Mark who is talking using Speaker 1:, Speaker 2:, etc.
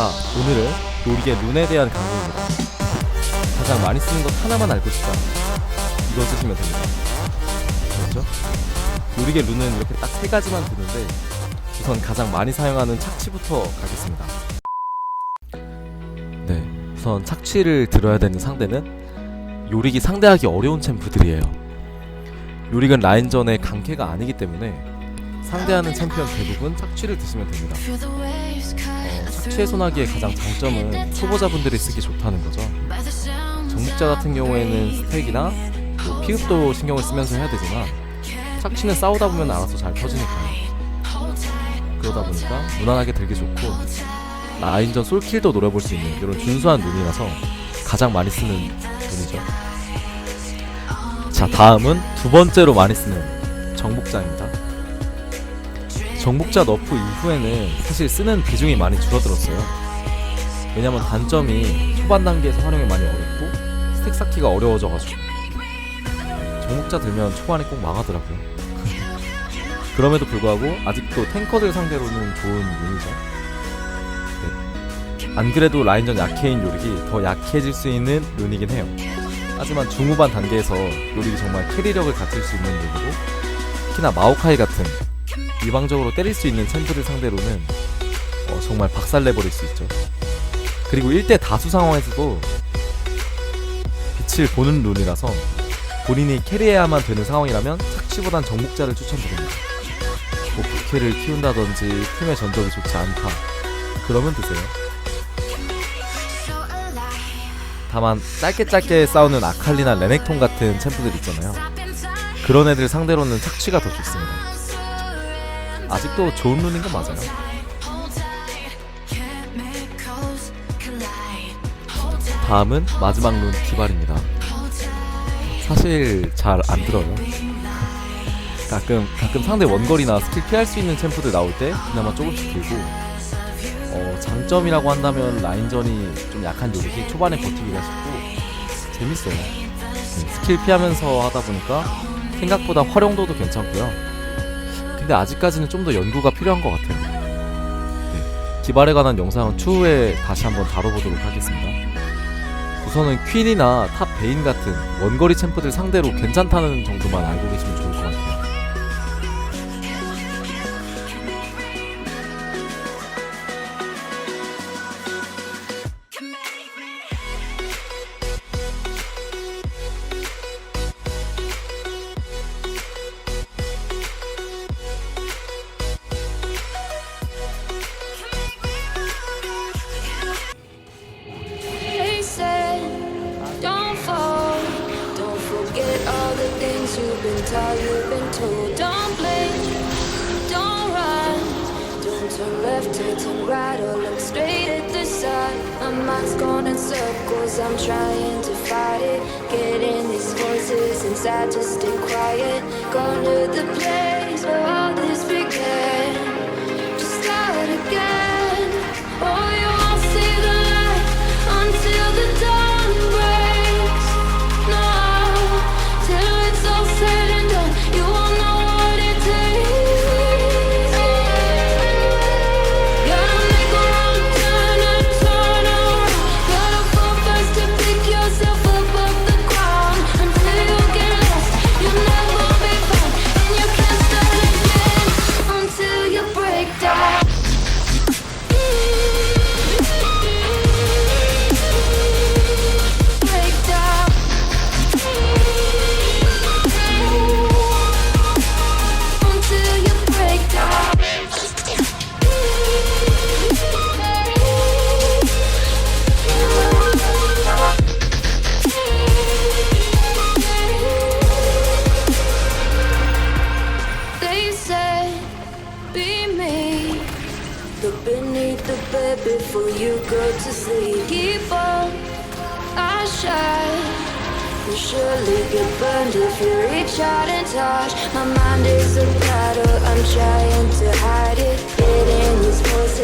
Speaker 1: 자, 오늘은 요리의 룬에 대한 강의입니다. 가장 많이 쓰는 것 하나만 알고 싶다. 이거 쓰시면 됩니다. 그렇죠? 요리의 룬은 이렇게 딱 세 가지만 드는데 우선 가장 많이 사용하는 착취부터 가겠습니다. 네, 우선 착취를 들어야 되는 상대는 요리기 상대하기 어려운 챔프들이에요. 요리는 라인전의 강캐가 아니기 때문에 상대하는 챔피언 대부분 착취를 드시면 됩니다. 어, 착취의 소나기의 가장 장점은 초보자분들이 쓰기 좋다는 거죠. 정복자 같은 경우에는 스택이나 또 피흡도 신경을 쓰면서 해야 되지만 착취는 싸우다 보면 알아서 잘 터지니까요. 그러다 보니까 무난하게 들기 좋고 라인전 솔킬도 노려볼 수 있는 이런 준수한 눈이라서 가장 많이 쓰는 눈이죠. 자 다음은 두 번째로 많이 쓰는 정복자입니다. 정복자 너프 이후에는 사실 쓰는 비중이 많이 줄어들었어요. 왜냐면 단점이 초반 단계에서 활용이 많이 어렵고 스택 쌓기가 어려워져가지고 정복자 들면 초반에 꼭 망하더라고요. 그럼에도 불구하고 아직도 탱커들 상대로는 좋은 유닛이죠. 네. 안 그래도 라인전 약해인 요릭이 더 약해질 수 있는 룬이긴 해요. 하지만 중후반 단계에서 요릭이 정말 캐리력을 갖출 수 있는 룬이고 특히나 마오카이 같은 일방적으로 때릴 수 있는 챔프들 상대로는 어, 정말 박살내버릴 수 있죠. 그리고 1대 다수 상황에서도 빛을 보는 룬이라서 본인이 캐리해야만 되는 상황이라면 착취보단 정복자를 추천드립니다. 뭐 부캐를 키운다든지 팀의 전적이 좋지 않다. 그러면 드세요. 다만 짧게 짧게 싸우는 아칼리나 레넥톤 같은 챔프들 있잖아요. 그런 애들 상대로는 착취가 더 좋습니다. 아직도 좋은 룬인 건 맞아요. 다음은 마지막 룬 기발입니다. 사실 잘 안 들어요. 가끔 가끔 상대 원거리나 스킬 피할 수 있는 챔프들 나올 때 그나마 조금씩 들고 어, 장점이라고 한다면 라인전이 좀 약한 요lik이 초반에 버티기가 쉽고 재밌어요. 네, 스킬 피하면서 하다 보니까 생각보다 활용도도 괜찮고요. 근데 아직까지는 좀 더 연구가 필요한 것 같아요. 네, 기발에 관한 영상은 추후에 다시 한번 다뤄보도록 하겠습니다. 우선은 퀸이나 탑 베인 같은 원거리 챔프들 상대로 괜찮다는 정도만 알고 계시면 좋을 것 같아요.
Speaker 2: You've been you've been told. Don't blink, don't run. Don't turn left or turn right or look straight at the sun. My mind's going in circles, I'm trying to fight it. Getting these voices inside to stay quiet. Going to the place where all this began. the beneath the bed before you go to sleep. Keep on, I shine. You surely get burned if you reach out and touch. My mind is a battle, I'm trying to hide it. It ain't supposed